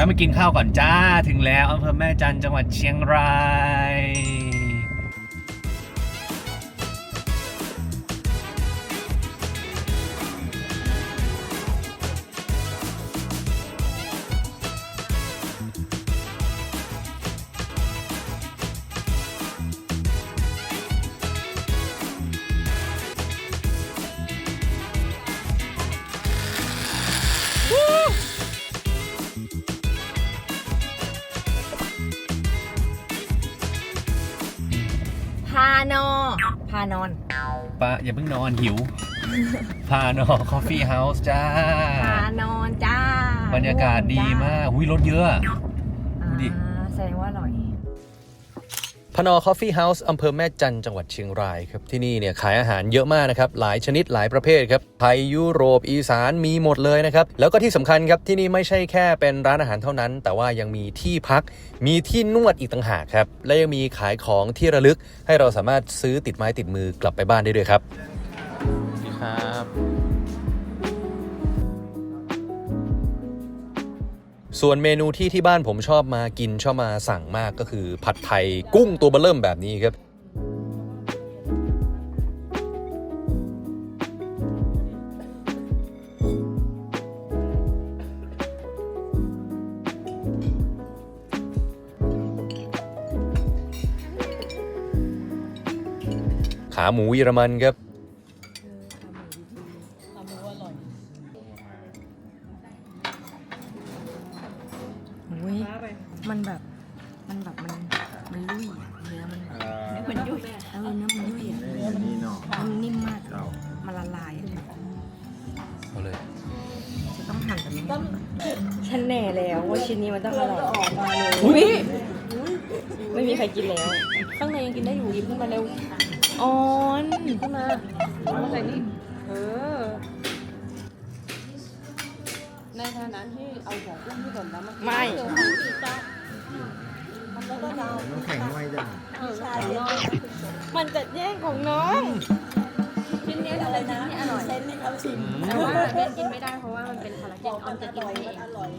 แล้วมากินข้าวก่อนจ้าถึงแล้วอำเภอแม่จันจังหวัดเชียงรายานอ พานอน ปะอย่าเพิ่งนอนหิว พานอคอฟฟี่เฮาส์จ้า พานอนจ้าบรรยากาศดีมากอุ้ยรถเยอะอ่าดูดิแสดงว่าอร่อยพ นอคอฟฟี่เฮาส์อำเภอแม่จันจังหวัดเชียงรายครับที่นี่เนี่ยขายอาหารเยอะมากนะครับหลายชนิดหลายประเภทครับไทยยุโรปอีสานมีหมดเลยนะครับแล้วก็ที่สำคัญครับที่นี่ไม่ใช่แค่เป็นร้านอาหารเท่านั้น แต่ว่ายังมีที่พักมีที่นวดอีกต่างหากครับและยังมีขายของที่ระลึก ให้เราสามารถซื้อติดไม้ติดมือกลับไปบ้านได้ด้วยครับครับ ส่วนเมนูที่ที่บ้านผมชอบมากินชอบมาสั่งมากก็คือ ผัดไทยกุ้งตัวเบลเริ่มแบบนี้ครับ ขาหมูเยอรมันครับ ออนขึ้นมาเอามาใส่นี่เออ ในฐานะที่เอาของกุ้งที่ผมแล้วมาไม่เจอของที่เจ้าแล้วก็เราน้ำแข็งไม่จังเออแล้วก็เรามันจะแย่งของน้อง ชิ้นนี้อะไรนะอร่อยเส้นนี่เขาชิมแต่ว่าเบนกินไม่ได้เพราะว่ามันเป็นคอลลาเจนออนจะกินไม่เองอร่อย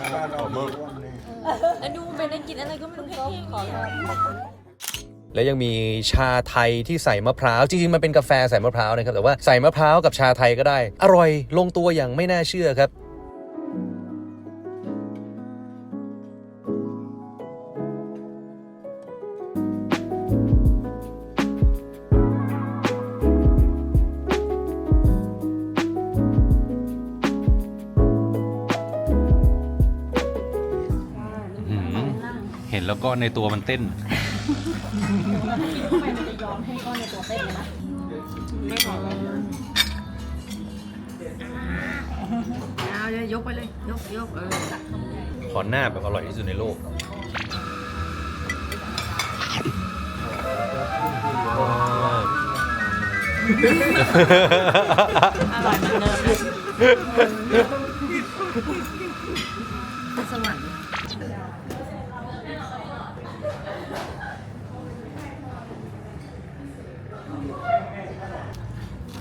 มาบ้านเราเบิกวันนี้แล้วดูเบนได้กินอะไรก็ไม่รู้แค่ขอ แล้วยังมีชาไทยที่ใส่มะพร้าวจริงๆมันเป็นกาแฟใส่มะพร้าวนะครับแต่ว่าใส่มะพร้าวกับชาไทยก็ได้ อร่อยลงตัวอย่างไม่น่าเชื่อครับเห็นแล้วก็ในตัวมันเต้น ยยกไปเลย ยกยกเออขอหน้าแบบอร่อยที่สุดในโลก อร่อยเหมือนเดิมเลยสวรรค์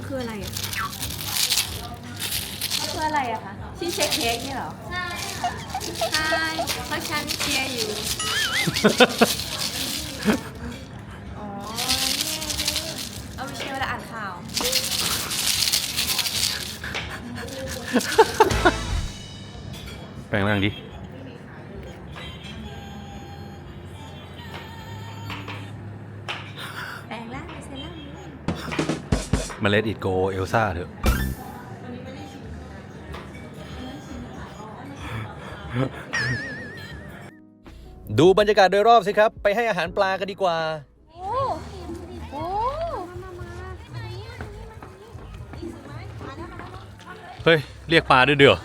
คืออะไรอะ คื ออะไรอะคะที่เช็คเค้กนี่เหรอใช่เพราะฉันเชียร์อยู่อ๋อเนี่ยเอาไปเชียร์เวลาอ่านข่าว แปลงร่างดิ แปลงร่างเป็นเซรั่มมาเลดอิดโกเอลซ่าเถอะ ดูบรรยากาศโดยรอบสิครับ ไปให้อาหารปลากันดีกว่าเฮ้ย เรียกปลาด้วยเดือ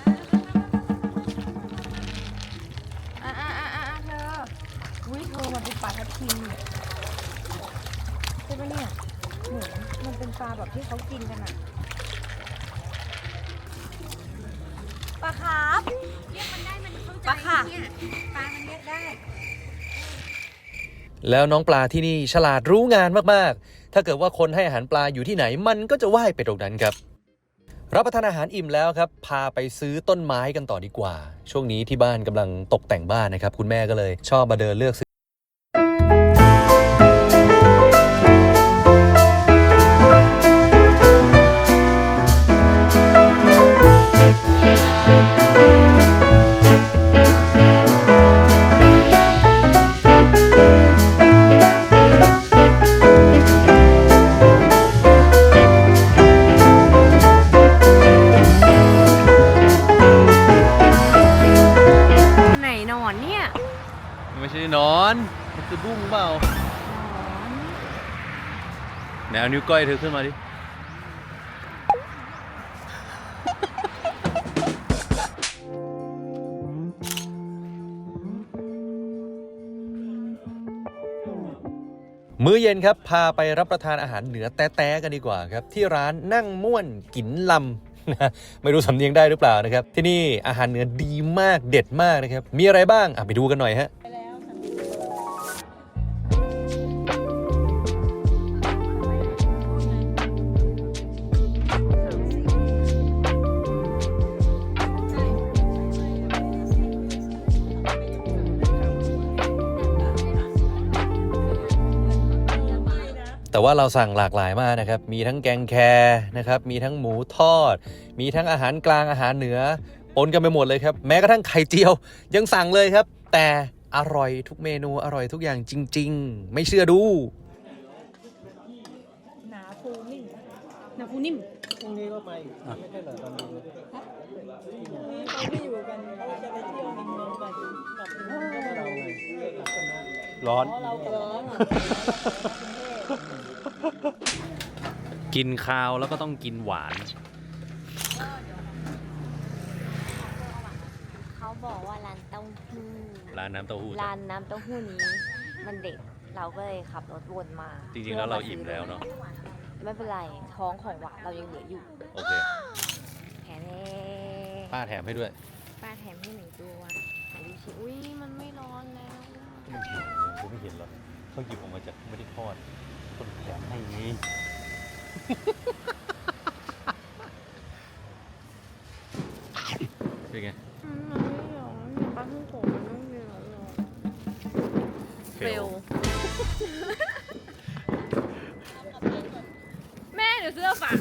ได้แล้วน้องปลาที่นี่ฉลาดรู้งานมากๆ ถ้าเกิดว่าคนให้อาหารปลาอยู่ที่ไหนมันก็จะว่ายไปตรงนั้นครับ รับประทานอาหารอิ่มแล้วครับ พาไปซื้อต้นไม้กันต่อดีกว่า ช่วงนี้ที่บ้านกำลังตกแต่งบ้านนะครับ คุณแม่ก็เลย ชอบมาเดินเลือก นิ้วก้อยเธอขึ้นมาดิ มื้อเย็นครับ พาไปรับประทานอาหารเหนือแต้ๆกันดีกว่าครับ ที่ร้านนั่งม่วนกินลำนะไม่รู้สำเนียงได้หรือเปล่านะครับ ที่นี่อาหารเหนือดีมากเด็ดมากนะครับ มีอะไรบ้างอะไปดูกันหน่อยฮะ แต่ว่าเราสั่งหลากหลายมากนะครับ มีทั้งแกงแครนะครับ มีทั้งหมูทอด มีทั้งอาหารกลางอาหารเหนือปนกันไปหมดเลยครับ แม้กระทั่งไข่เจียวยังสั่งเลยครับ แต่อร่อยทุกเมนูอร่อยทุกอย่างจริง ๆ ไม่เชื่อดู หนาฟูนิ่มนาคูนิ่มพรุ่งนี้เขาไม่อยู่กันเขาจะไปเที่ยวในเมืองกันกลับเมืองกันร้อนเราก็ร้อน กินข้าวแล้วก็ต้องกินหวาน เขาบอกว่าร้านเต้าหู้ร้านน้ำเต้าหู้ร้านน้ำเต้าหู้นี้ มันเด็ดเราก็เลยขับรถวนมาจริงๆแล้วเราอิ่มแล้วเนอะไม่เป็นไรท้องของหวานเรายังเหลืออยู่โอเคแถมเน่ป้าแถมให้ด้วย ป้าแถมให้หนึ่งตัวไหนดูสิอุ้ยมันไม่ร้อนแล้วผมไม่เห็นหรอกเขาหยิบออกมาจากไม่ได้ทอด คนแถมให้ไงเป็นไงมันไม่ร้อนเดี๋ยวป้าทุ่งโกมันต้องมีร้อนร้อนเฟลแม่เดี๋ยวเสื้อฝาก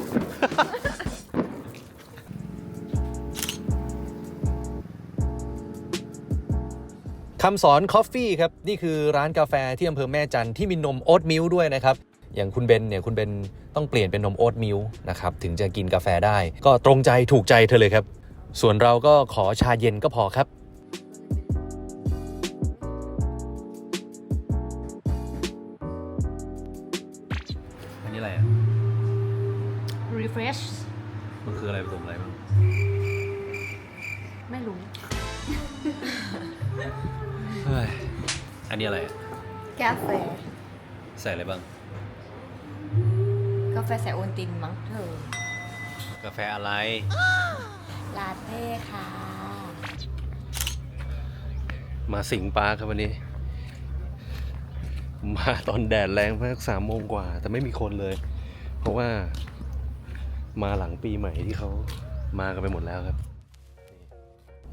คำสอนคอฟฟี่ครับ นี่คือร้านกาแฟที่อำเภอแม่จันทร์ที่มีนมโอ๊ตมิลค์ด้วยนะครับ อย่างคุณเบนเนี่ยคุณเบนต้องเปลี่ยนเป็นนมโอ๊ตมิลค์นะครับ ถึงจะกินกาแฟได้ ก็ตรงใจถูกใจเธอเลยครับ ส่วนเราก็ขอชาเย็นก็พอครับ อันนี้อะไรอะ refresh มันคืออะไรผสมอะไร อันนี้อะไรอะกาแฟ ใส่อะไรบ้าง กาแฟใส่โอนตินมั้งเธอ กาแฟอะไร ลาเต้ค่ะ มาสิงปาร์คครับวันนี้ มาตอนแดดแรงมากสามโมงกว่า แต่ไม่มีคนเลย เพราะว่า มาหลังปีใหม่ที่เขามากันไปหมดแล้วครับ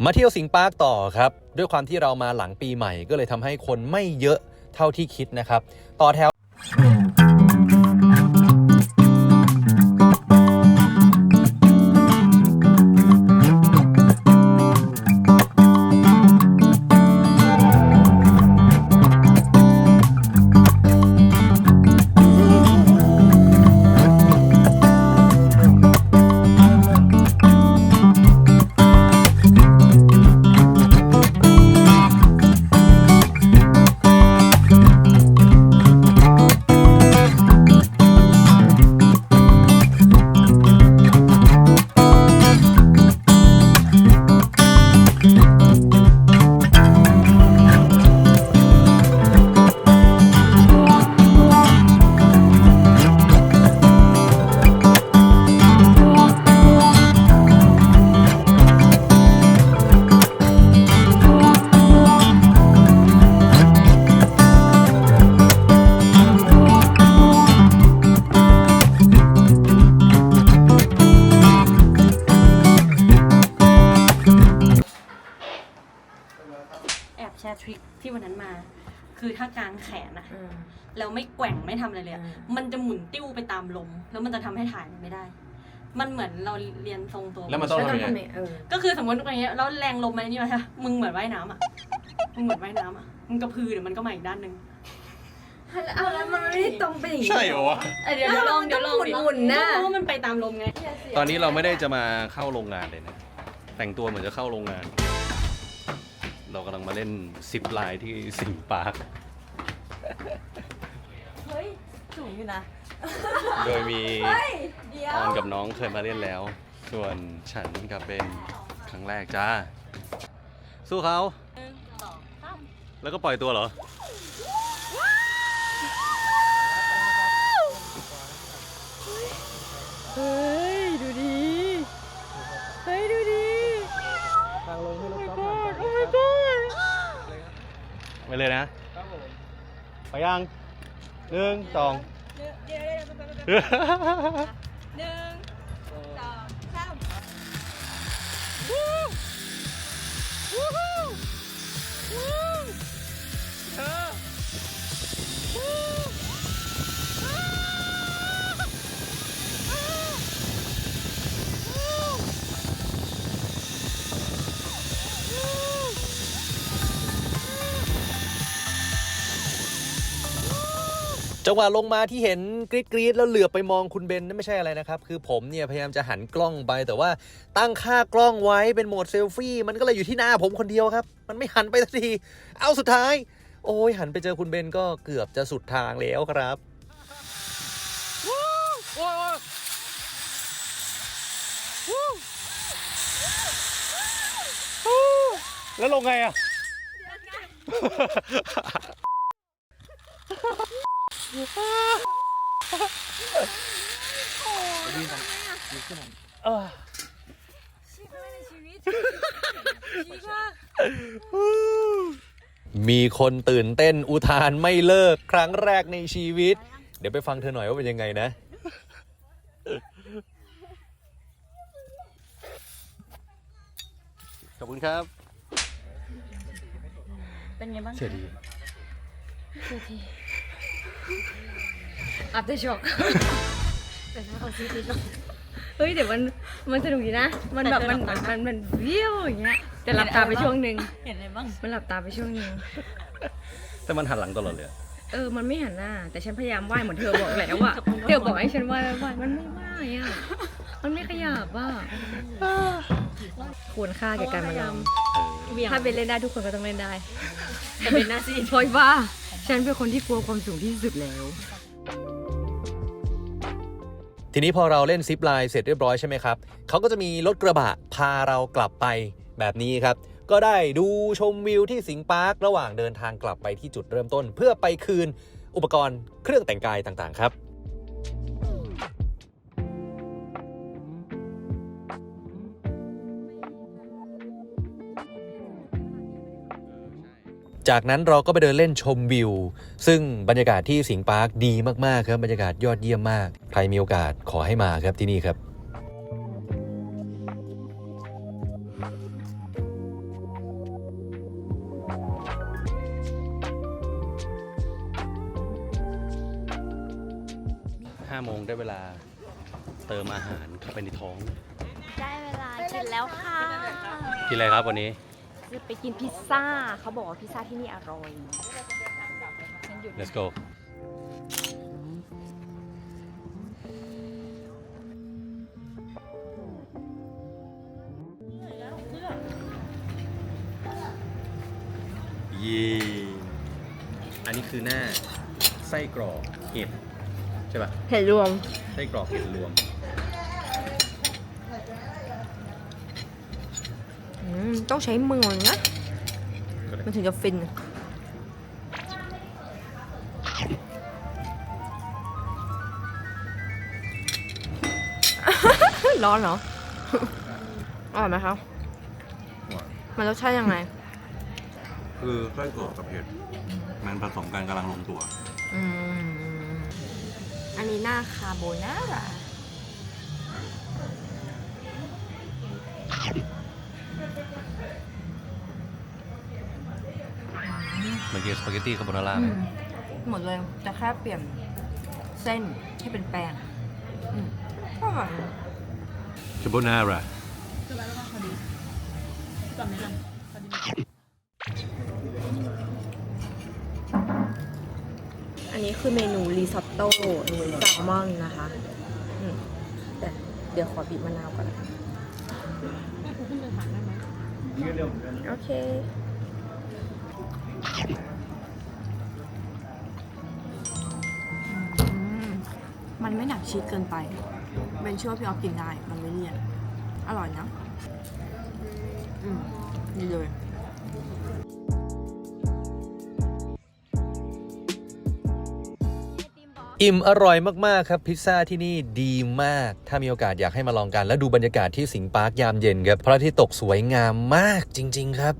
มาเที่ยวสิงปาร์คต่อครับ ด้วยความที่เรามาหลังปีใหม่ก็เลยทำให้คนไม่เยอะเท่าที่คิดนะครับ ต่อแถว นนะอืมแล้วไม่แกว่งไม่ทำอะไรเลยอะอืมมันจะหมุนติ้วไปตามลม แล้วมันจะทำให้ถ่ายไม่ได้ มันเหมือนเราเรียนทรงตัวแล้วมันต้องแล้วต้องทำยังไงทำไงเออก็คือสมมติอย่างเงี้ยแล้วแรงลมมันนี่มาใช่ปะมึงเหมือนว่ายน้ำอะมึงเหมือนว่ายน้ำอะมึงกระพือเดี๋ยวมันก็มาอีกด้านหนึ่งเอาแล้วมันไม่ได้ตรงไปอย่างนี้ใช่เหรอวะเอ้ยเดี๋ยวเดี๋ยวลองเดี๋ยวลองดิหมุนๆน่ะเพราะว่ามันไปตามลมไง ตอนนี้เราไม่ได้จะมาเข้าโรงงานเลยนะ แต่งตัวเหมือนจะเข้าโรงงาน เรากำลังมาเล่นซิปไลน์ที่สิงห์ปาร์ค เฮ้ย สูงอยู่นะ โดยมีเดี๋ยอวอนกับน้องเคยมาเล่นแล้ว ส่วนฉันกับเบนครั้งแรกจ้า สู้เขา แล้วก็ปล่อยตัวเหรอ เฮ้ย ดูดี เฮ้ย ดูดี ทางลงให้รถก๊อฟโอ้ my god ไปเลยนะ ไปยังหนึ่งสองเดี๋ยวเดี๋ยวเดี๋ยวหนึ่งสองสาม จังหวะลงมาที่เห็นกรีดกรีดแล้วเหลือบไปมองคุณเบนนั่นไม่ใช่อะไรนะครับ คือผมเนี่ยพยายามจะหันกล้องไปแต่ว่าตั้งค่ากล้องไว้เป็นโหมดเซลฟี่มันก็เลยอยู่ที่หน้าผมคนเดียวครับ มันไม่หันไปสักที เอาสุดท้าย โอ้ยหันไปเจอคุณเบนก็เกือบจะสุดทางแล้วครับแล้วลงไงอะ มีคนตื่นเต้นอุทานไม่เลิกครั้งแรกในชีวิต เดี๋ยวไปฟังเธอหน่อยว่าเป็นยังไงนะ ขอบคุณครับ เป็นไงบ้างเชื่อดี อัพเดช็อกแต่ถ้าเขาซื้อที่ช็อกเฮ้ยเดี๋ยวมันมันสนุกดีนะ มันแบบมันมันมันมันเวิวอย่างเงี้ยแต่หลับตาไปช่วงหนึ่งเห็นอะไรบ้างมันหลับตาไปช่วงหนึ่งแต่มันหันหลังตลอดเลยอะเออมันไม่หันหน้า แต่ฉันพยายามไหว้เหมือนเธอบอกแล้วอะเธอบอกให้ฉันไหว้ไหว้มันไม่ไหว้อะมันไม่ขยับอะควรค่าแก่การมาลองเออ ถ้าเป็นเล่นได้ทุกคนก็ต้องเล่นได้แต่เป็นหน้าที่พลอยว่า ฉันเป็นคนที่กลัวความสูงที่สุดแล้ว ทีนี้พอเราเล่นซิปไลน์เสร็จเรียบร้อยใช่ไหมครับ เขาก็จะมีรถกระบะพาเรากลับไปแบบนี้ครับ ก็ได้ดูชมวิวที่สิงห์ปาร์คระหว่างเดินทางกลับไปที่จุดเริ่มต้น เพื่อไปคืนอุปกรณ์เครื่องแต่งกายต่างๆครับ จากนั้นเราก็ไปเดินเล่นชมวิว ซึ่งบรรยากาศที่สิงห์ปาร์คดีมากๆครับบรรยากาศยอดเยี่ยมมาก ใครมีโอกาสขอให้มาครับที่นี่ครับห้าโมงได้เวลาเติมอาหารเข้าไปในท้อง ได้เวลากินแล้วค่ะ กินอะไรครับวันนี้ จะไปกินพิซซ่า เขาบอกว่าพิซซ่าที่นี่อร่อย let's go เย่อันนี้คือหน้าไส้กรอกเห็ดใช่ป่ะเห็นรวม ไส้กรอกเห็ดรวม ต้องใช้มือนะมันถึงจะฟินร้อนเหรออร่อยไหมคะมันรสชาติยังไง คือไส้กรอกกับเห็ดมันผสมกันกำลังลงตัวอืมอันนี้หน้าคาโบนาร่า เหมือนกินสปาเกตตี้คาโบนาร่าไหมหมดเลยจะแค่เปลี่ยนเส้นให้เป็นแป้งอืมก็แบบคาโบนาร่าอันนี้คือเมนูรีซอตโต้แซลมอนนะคะอืมแต่เดี๋ยวขอบีบมะนาวก่อนนะคะโอเค มันไม่หนักชีสเกินไปเป็นเชื่อว่าพี่ออฟกินได้ มันไม่เลี่ยน อร่อยนะ อืมดีเลยอิ่มอร่อยมาก ๆ ครับ พิซซ่าที่นี่ดีมาก ถ้ามีโอกาสอยากให้มาลองกัน แล้วดูบรรยากาศที่สิงปาร์คยามเย็นครับพระอาทิตย์ตกสวยงามมากจริง ๆ ครับ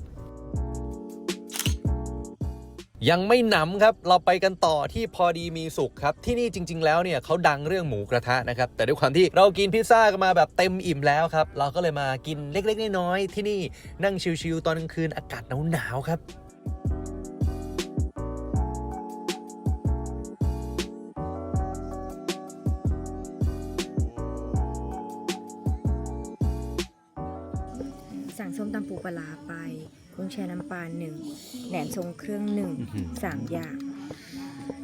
ยังไม่หนำครับ เราไปกันต่อที่พอดีมีสุขครับ ที่นี่จริง ๆ แล้วเนี่ยเขาดังเรื่องหมูกระทะนะครับ แต่ด้วยความที่เรากินพิซซ่ากันมาแบบเต็มอิ่มแล้วครับ เราก็เลยมากินเล็กๆ น้อยๆที่นี่นั่งชิลๆตอนกลางคืนอากาศหนาวๆครับสั่งส้มตำปูปลาร้าไป กุ้งแช่น้ำปลาหนึ่งแหนมทรงเครื่องหนึ่งอื้อหือ สามอย่าง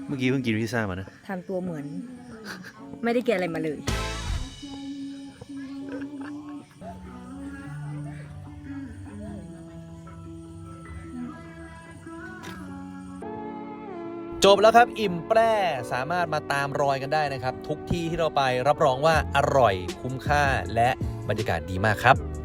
เมื่อกี้เพิ่งกินพิซซ่ามานะ ทำตัวเหมือน ไม่ได้กินอะไรมาเลย จบแล้วครับ อิ่มแปร่สามารถมาตามรอยกันได้นะครับ ทุกที่ที่เราไปรับรองว่าอร่อยคุ้มค่าและบรรยากาศดีมากครับ